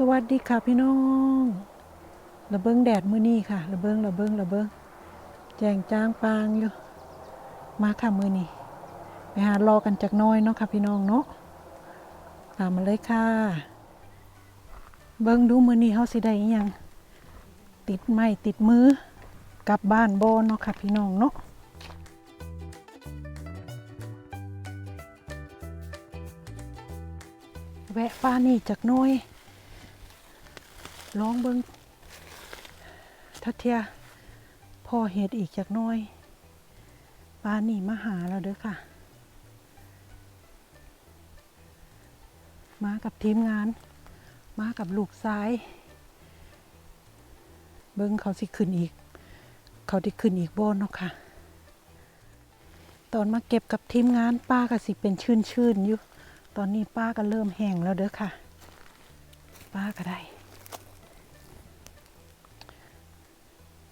สวัสดีค่ะพี่น้องระเบิงแดดมื้อนี้ค่ะระเบิงระเบิงระเบิงแจงจ้างปางอยู่มาค่ะมื้อนี้ไปหารอกันจักน้อยเนาะค่ะพี่น้องเนาะตามมาเลยค่ะ เบิงดูมื้อนี้เฮาสิได้อิหยังติดไม้ติดมือกลับบ้านบ่เนาะค่ะพี่น้องเนาะแวะป้านี่จักน้อย ลองเบิ่งทัดเทียพอเห็ดอีกจักน้อยปลาหนีมาหาเราเด้อค่ะ มากับทีมงาน มากับลูกซ้าย เบิ้งเขาสิขึ้นอีก เขาได้ขึ้นอีกบนเนาะค่ะ ตอนมาเก็บกับทีมงานป้าก็สิเป็นชื่นชื่นอยู่ ตอนนี้ป้าก็เริ่มแห้งแล้วเด้อค่ะ ป้าก็ได้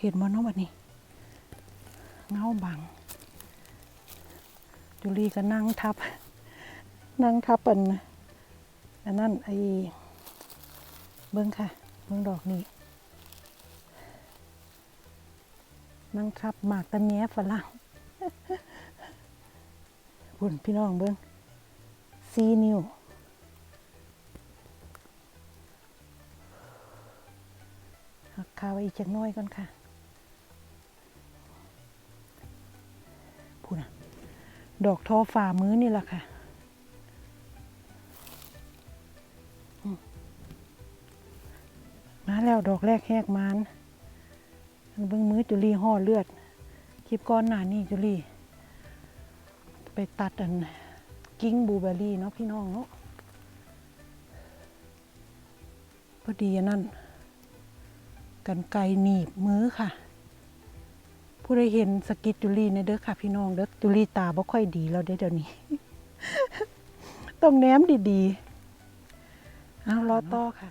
เห็นมันนาะวันนี้เงาบังจุลีก็นั่งทับ นั่งทับอันอันนั้นไอ้เบิ้งค่ะ เบิ้งดอกนี้ นั่งทับหมากตะแงฝรั่งบุญพี่น้องเบิ้งซีนิวหักคาไว้อีกจักน้อยก่อนค่ะ ดอกทอฝ่ามือนี่แหละค่ะ มาแล้วดอกแรกแหกมานเบิ้งมือจุลีห่อเลือด คลิปก้อนหนานี่จุลี ไปตัดอันกิ้งบูเบอร์รี่เนาะพี่น้องเนาะพอดีนั่นกันไกรหนีบมือค่ะ ผู้ใดเห็นสกิดจุลีในเด้อค่ะพี่น้องเด้อจุลีตาบ่ค่อยดีแล้วเด้เดี๋ยวนี้ต้องแนมดีๆเอารอต่อค่ะ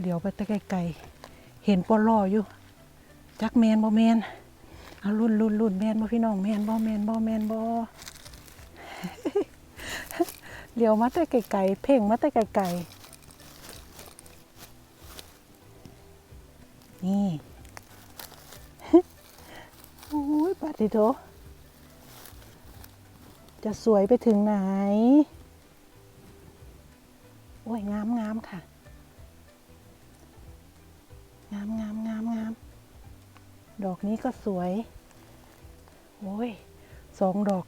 เดี๋ยวไปตะไกลๆเห็นปลออยู่ จักแมนบ่แมนเอารุ่นรุ่นรุ่นแมนบ่พี่น้องแมนบ่แมนบ่แมนบ่เดี๋ยวมาแต่ไกลๆเพ่งมาแต่ไกลๆนี่ โอ้ยปัดดิโถจะสวยไปถึงไหน โอ้ย งามงามค่ะ งามงามงามงาม ดอกนี้ก็สวย โอ้ย สองดอก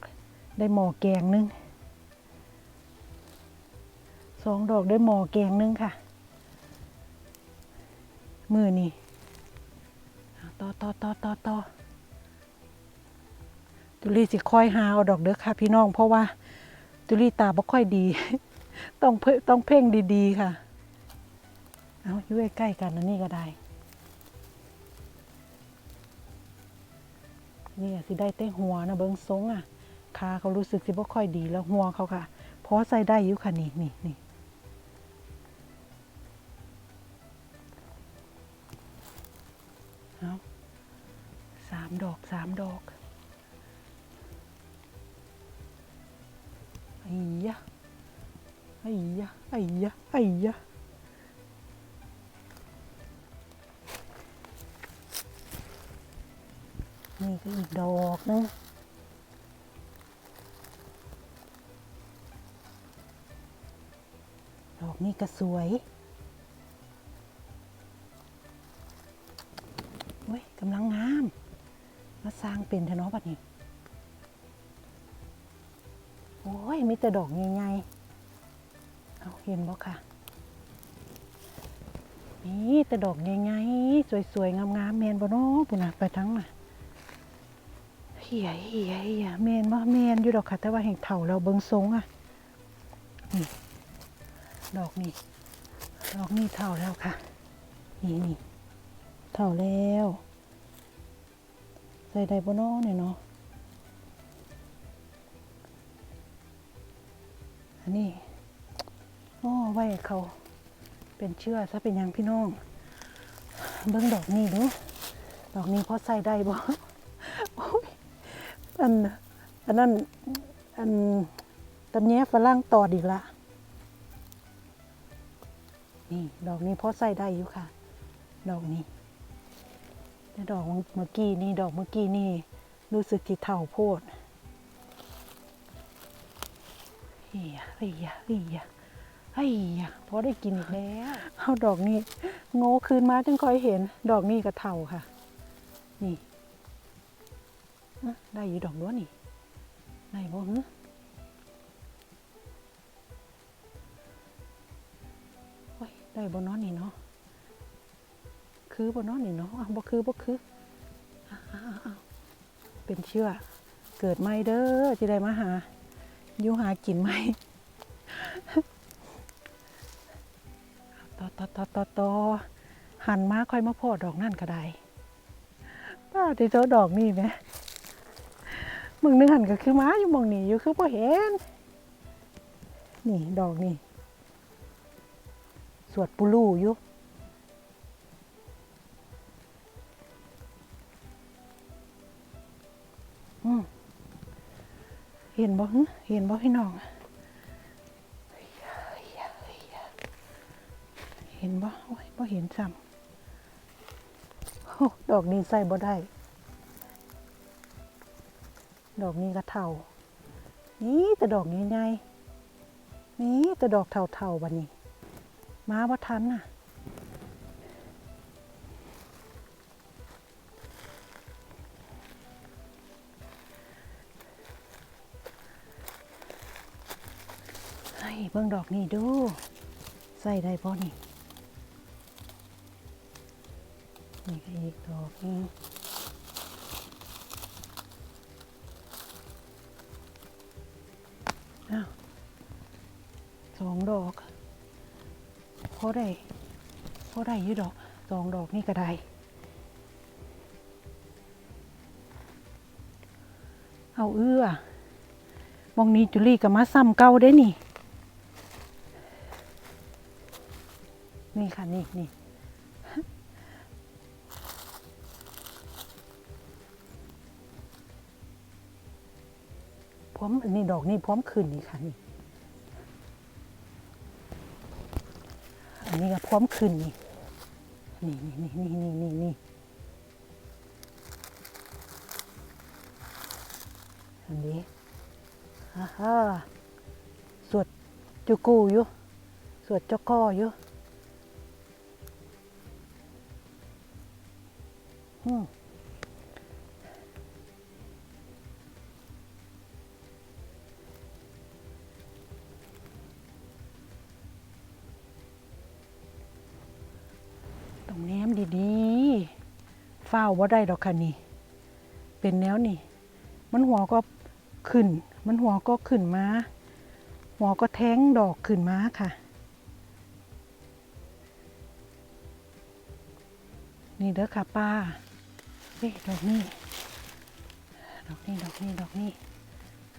ได้หมอแกงหนึง สองดอกได้หมอแกงหนึงค่ะ มือนี่เอต่อต่อต่อต่อ จุลีสิค่อยหาเอาดอกเด้อค่ะพี่น้อง เพราะว่าจุลีตาบ่ค่อยดี ต้องเพ่ต้องเพ่งดีๆค่ะ เอาอยู่ใกล้ๆกันนะนี่ก็ได้นี่สิได้แต่หัวนะเบิงทรงอะขาเขารู้สึกสิบ่ค่อยดีแล้วหัวเขาค่ะพอใส่ได้อยู่ค่ะนี่นี่นี่เอาสามดอกสามดอก อ้ยะไอ้ยะไอ้ยะไอ้ยะนี่ก็อีกดอกนึงดอกนี้ก็สวยเว้ยกำลังงาม มาสร้างเป็นเถอะเนาะบัดนี้ อ้ยมีแต่ดอกใหญ่ๆเอาเห็นบ่ค่ะนี่แต่ดอกใหญ่ๆสวยๆ งามๆแมนบ่เนาะปุ่นน่ะไปทั้งน่ะเฮียเฮียเฮียแมนบ่แมนอยู่ดอกค่ะ แต่ว่าแห่งเถ่าเราเบิงทรงอะนี่ดอกนี่ดอกนี่เถ่าแล้วค่ะ นี่นี่เถ่าแล้วใส่ได้บ่เนาะเนี่ยเนาะ อันนี้โอ้ไว้ให้เขาเป็นเชื่อซะเป็นยังพี่น้อง เบิ้งดอกนี้ดูดอกนี้พอใส่ได้บ่โอ้ยอันอันนั้นอันตำแยฝรั่งตอดอีกละนี่ดอกนี้พอใส่ได้อยู่ค่ะ ดอกนี้แต่ดอกเมื่อกี้นี่ดอกเมื่อกี้นี่รู้สึกที่เท่าโพด เฮียเฮียเฮียเฮียพอได้กินอีกแล้วเอาดอกนี้โง่คืนมาจึงค่อยเห็น ดอกนี้ก็เทาค่ะ นี่อะได้อยู่ดอกด้วนี่ได้บ่ฮึโอ้ยได้บ่นอนี่เนาะคือบ่นอนี่เนาะอ้าวบ่คือบ่คืออ้าวอ้าวอ้าเป็นเชื่อ เกิดไม่เด้อจะได้มาหา ยูหากินไหมต่อต่อต่อต่อต่อหันมาค่อยมาพอดอกนั่นก็ได้ป้าที่เจ้าดอกนี่ไหมมึงนึกหันก็คือม้าอยู่มองนี่อยู่คือพ่เห็น นี่ดอกนี่ สวดปุลูอยู่เห็นบ่ เห็นบ่พี่น้อง เห็นบ่โอ้ยบ่เห็นซ้ำโอ้ดอกนี้ใส่บ่ได้ ดอกนี้ก็เท่า นี่แต่ดอกนี้ไงนี่แต่ดอกเท่าๆบัดนี้ มาบ่ทันน่ะ เบิ่งดอกนี้ดูใส่ได้บ่นี่นี่ก็อีกดอกนึงอ้าวสองดอกพอได้พอได้ยู่ดอกสองดอกนี่ก็ได้เอาเอื้อมองนี้จุลี่กับมาซ้ำเก่าได้นี่ ค่ะนี่นี่พร้อมอันนี้ดอกนี่พร้อมขึ้นนี่ค่ะนี่อันนี้ก็พร้อมขึ้นนี่นี่นี่นี่นี่นี่นี่นี่อันนี้ฮ่าฮ่าสวดจุกูอยู่สวดเจ้าก้ออยู่ ต้องแนมดีๆเฝ้าวว่าได้ดอกค่ะนี่ เป็นแนวนี่ มันหัวก็ขึ้น มันหัวก็ขึ้นมา หัวก็แท้งดอกขึ้นมาค่ะ นี่เด้อค่ะป้า เฮ้ยดอกนี้ ดอกนี้ ดอกนี้ ดอกนี้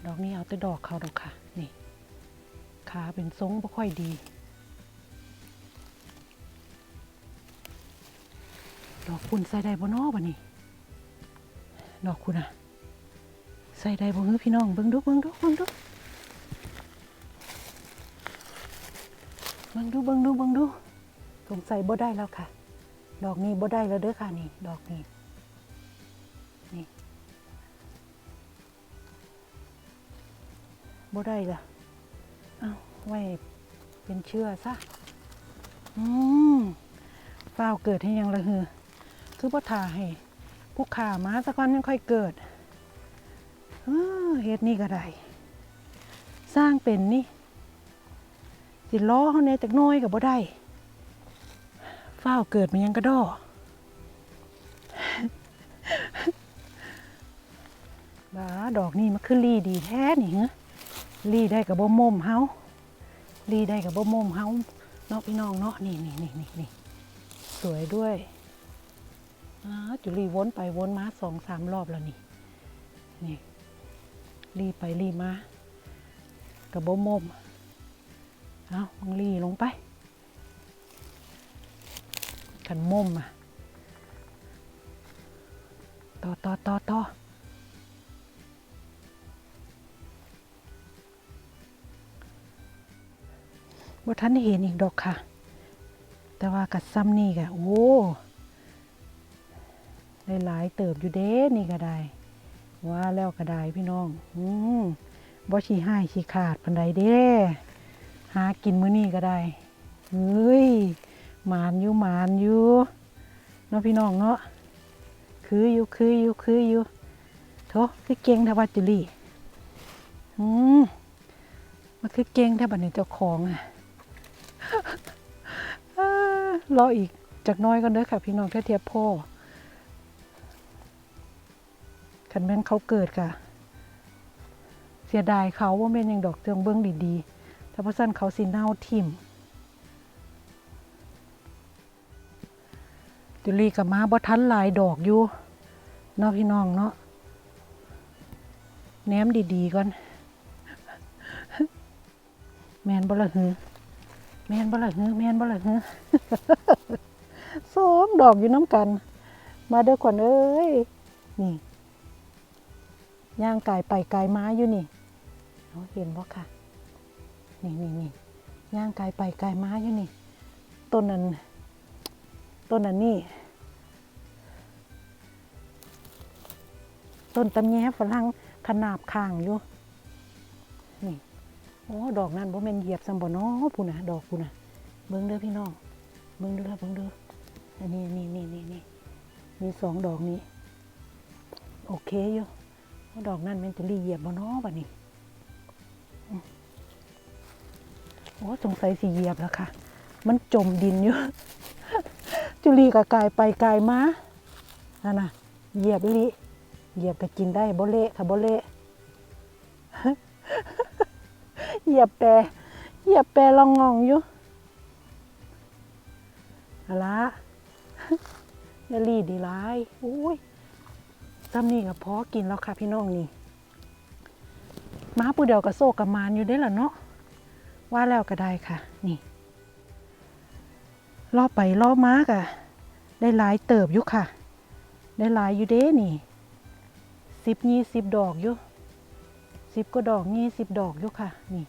ดอกนี้เอาแต่ดอกเขาดอกค่ะ นี่ ขาเป็นทรงไม่ค่อยดี ดอกคุณใส่ได้บ่นอบ่นี่ ดอกคุณอะใส่ได้บ่เฮ้อพี่น้อง เบิ่งดูเบิ่งดูเบิ่งดูเบิ่งดูเบิ่งดูเบิ่งดูสงสัยบ่ได้แล้วค่ะ ดอกนี้บ่ได้แล้วเด้อค่ะนี่ ดอกนี้ นี่บ่ได้ละเอาไว้เป็นเชื่อซะ อืมฝ้าวเกิดให้ยังละเือ คือบ่ทาให้ผู้ขามาสักวันยังค่อยเกิดเออเฮ็ดนี่ก็ได้ สร้างเป็นนี่สิล้อเขาเนี่ยจากน้อยกับบ่ได้ฝ้าวเกิดมันยังกระดอ ดอกนี่มันคือลีดีแท้นี่เหรอลีได้กับบ่มมเฮาลีได้กับบ่มมเฮาเนาะพี่น้องเนาะนี่นี่นี่นี่นี่สวยด้วยอ้าจุลีวนไปวนมาสองสามรอบแล้วนี่นี่ลีไปลีมากับบ่มมเอามังลีลงไปขันมมอะต่อต่อต่อต่อ ว่ท่านเห็นอีกดอกค่ะ แต่ว่ากัดซ้ำนี่กะโอ้ได้หลายเติบอยู่เด้นี่ก็ได้ว่าแล้วก็ได้พี่น้อง อืมบ่ชีห้ชีขาดปันใดเด้หากินมื้อนี้ก็ได้เฮ้ยหมานอยู่หมานอยู่เนาะพี่น้องเนาะคืออยู่คืออยู่คืออยู่โถคือเก่งแทว่าจุลีอืมมันคือเก่งแทบัดนี้เจ้าของอะ รออีกจากน้อยก่อนเด้อค่ะ พี่น้องแค่เทียบพ่อคันแม่นเขาเกิดกะเสียดายเขาว่าแม่นยังดอกเตืองเบื้องดีๆ ถ้าพระสั้นเขาสิเน่าทิ่มจุลีกับมาบ่ทันลายดอกอยู่เนาะพี่น้องเนาะแหนมดีๆก่อน แมนบ่ละหือ มนบ่เละหือแมนบ่เละหือสองดอกอยู่น้ำกัน มาเด้อขวัญเอ้ย นี่ย่างกายไปกายมาอยู่นี่เห็นบ่ค่ะ นี่นี่นี่ย่างกายไปกายมาอยู่นี่ ต้นนั้นต้นนั้นนี่ ต้นตำแยฝรั่งขนาบข้างอยู่ โอ้ดอกนั้นบ่แม่นเหยียบซัมบ่เนาะพูน่ะดอกพูน่ะเบิ่งเด้อพี่น้องเบิ่งเด้อเบิ่งเด้ออันนี้นี่นี่นี่นี่มีสองดอกนี้ โอเคอยู่ดอกนั้นแม่นจะรีเหยียบบ่เนาะบัดนี้โอ้สงสัยสิเหยียบแล้วค่ะ มันจมดินอยู่ จุลีก็กายไปกายมานั่นน่ะเหยียบอีหลิเหยียบก็กินได้บ่เละค่ะบ่เละ เหยียบแปรเหยียบแปรลองงองอยู่อะละอย่ารีดดีร้ายอุ้ยซ้ำนี่ก็พอกินแล้วค่ะพี่น้องนี่ม้าปูเดียวกับโซกับมานอยู่ได้อล่ะเนาะว่าแล้วก็ได้ค่ะ นี่ล่อไปล่อม้ากะได้หลายเติบอยู่ค่ะ ได้หลายอยู่เด้นี่สิบยี่สิบดอกอยู่ สิบก็ดอกยี่สิบดอกอยู่ค่ะ นี่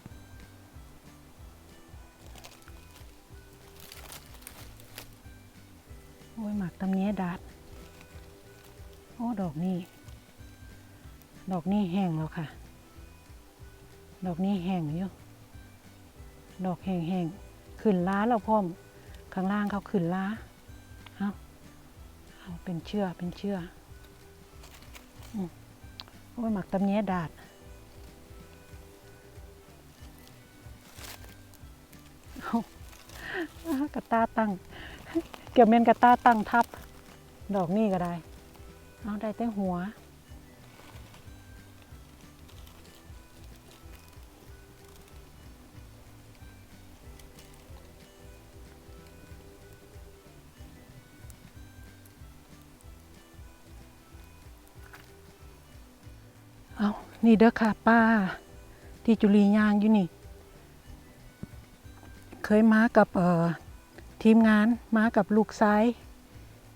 โอ้ยหมากตำเนี้ยดาดโอ้ดอกนี้ ดอกนี้แห้งแล้วค่ะ ดอกนี้แห้งอยู่ ดอกแห้งแห้งๆขึ้นล้าแล้วพร้อม ข้างล่างเขาขึ้นล้าเอาเอาเป็นเชื่อเป็นเชื่อโอ้ยหมักตำเนี้ยดาด กระตาตั้ง เกี่ยวเมนกระตาตั้งทับ ดอกนี่ก็ได้ เอาได้แต่หัว เอานี่เด้อค่ะป้า ที่จุลียางอยู่นี่ เคยมากับ ทีมงานมากับลูกซ้าย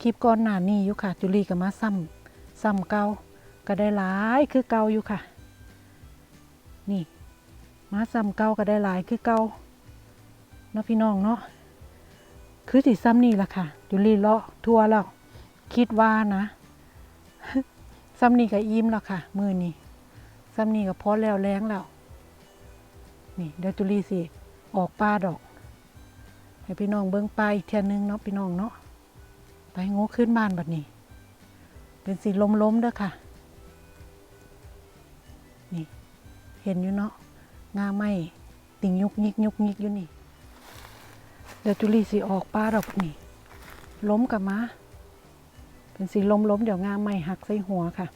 คลิปก่อนหน้านี้อยู่ค่ะ จุลีก็มาซ้ำซ้ำเก่าก็ได้หลายคือเก่าอยู่ค่ะ นี่ มาซ้ำเก่าก็ได้หลายคือเก่าเนาะพี่น้องเนาะคือสิซ้ำนี่แหละค่ะ จุลีเลาะทัวแล้ว คิดว่านะซ้ำนี่ก็อิ่มแล้วค่ะ มือนี้ซ้ำนี่ก็พอแล้วแรงแล้ว นี่เดี๋ยวจุลีสิ ออกป้าดอก ให้พี่น้องเบิ้งไปอีกเทียนหนึงเนาะพี่น้องเนาะไปง่ขึ้นบ้านแบัดนี้ เป็นสีล้มๆเด้อค่ะ นี่ เห็นอยู่เนาะงาไม่ติ่งยุกยิกยุกยิกอยู่นี่ เดี๋ยวจุลีสีออกป้าดอกนี่ ล้มกับมาเป็นสีล้มๆเดี๋ยวงาไม่หักใส่หัวค่ะ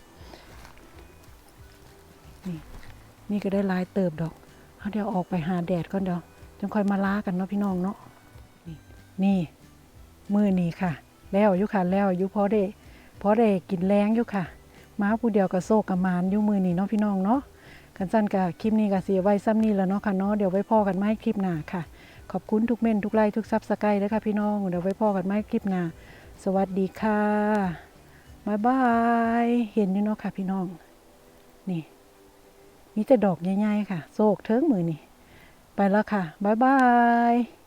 นี่ นี่ก็ได้ลายเติบดอกเอาเดี๋ยวออกไปหาแดดก่อนเดี๋ยวจังค่อยมาล้ากันเนาะพี่น้องเนาะ นี่มือนี่ค่ะ แล้วอยู่ค่ะแล้วอยู่พอได้พอได้กินแรงอยู่ค่ะม้าผู้เดียวกับโซกกับมานอยู่มือนี่เนาะพี่น้องเนาะกันสั้นกับคลิปนี้ก็เสียไว้ซ้ำนี่แล้วเนาะค่ะเนาะเดี๋ยวไว้พ่อกันไหมคลิปหน้าค่ะ ขอบคุณทุกเม่นทุกไลค์ทุกซับสไครต์เลยค่ะพี่น้องเดี๋ยวไว้พ่อกันไหมคลิปหน้าสวัสดีค่ะบายบายเห็นอยู่เนาะค่ะพี่น้อง นี่มีแต่ดอกใหญ่ๆค่ะโซกเทิงมือนี่ ไปแล้วค่ะบายบาย